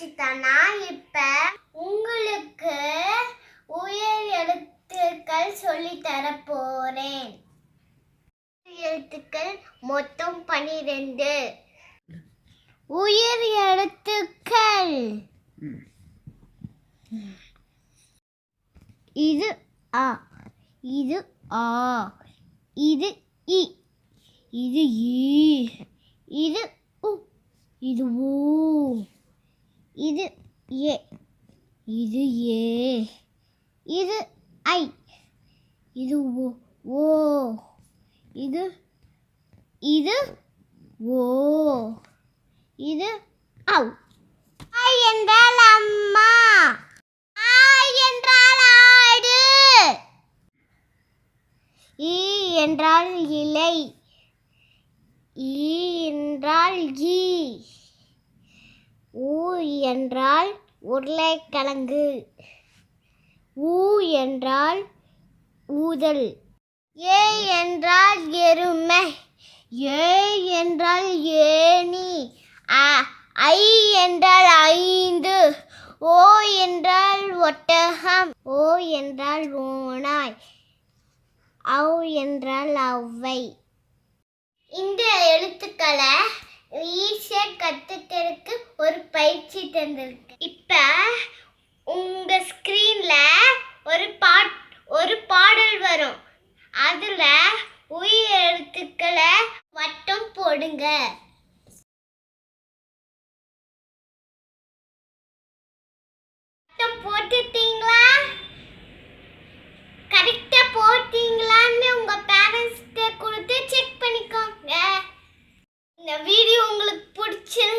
ரக்ஷிதா நான் இப்ப உங்களுக்கு உயர் எழுத்துக்கள் சொல்லி தர போறேன் எழுத்துக்கள் மொத்தம் பனிரெண்டு. உயர் எழுத்துக்கள். இது ஆ இது ஆ இது இ இது ஈ இது உ இது ஊ. இது ஏ இது ஏ இது ஐ இது ஓ ஓ இது இது ஓ இது ஔ. ஐ என்றால் அம்மா ஆ என்றால் ஆடு ஈ என்றால் இலை ஈ என்றால் ஈ ஊ என்றால் உருளைக்கிழங்கு. ஊ என்றால் ஊதல். ஏ என்றால் எருமை. ஏ என்றால் ஏணி. ஐ என்றால் ஐந்து. ஓ என்றால் ஒட்டகம். ஓ என்றால் ஓனாய் ஔ என்றால் அவ்வை இந்த எழுத்துக்களை ஈஸியா கத்துக்கிறதுக்கு ஒரு பயிற்சி தந்திருக்கு. இப்ப உங்க ஸ்கிரீன்ல ஒரு பாட் ஒரு பாடல் வரும். அதுல உயிர் எழுத்துக்களை வட்டம் போடுங்க. வட்டம் போட்டுட்டீங்களா? கரெக்டா போட்டீங்களான்னு உங்க பேரண்ட்ஸ்கிட்ட கொடுத்து செக் பண்ணிக்கோங்க. இந்த வீடியோ உங்களுக்கு பிடிச்சிருந்தா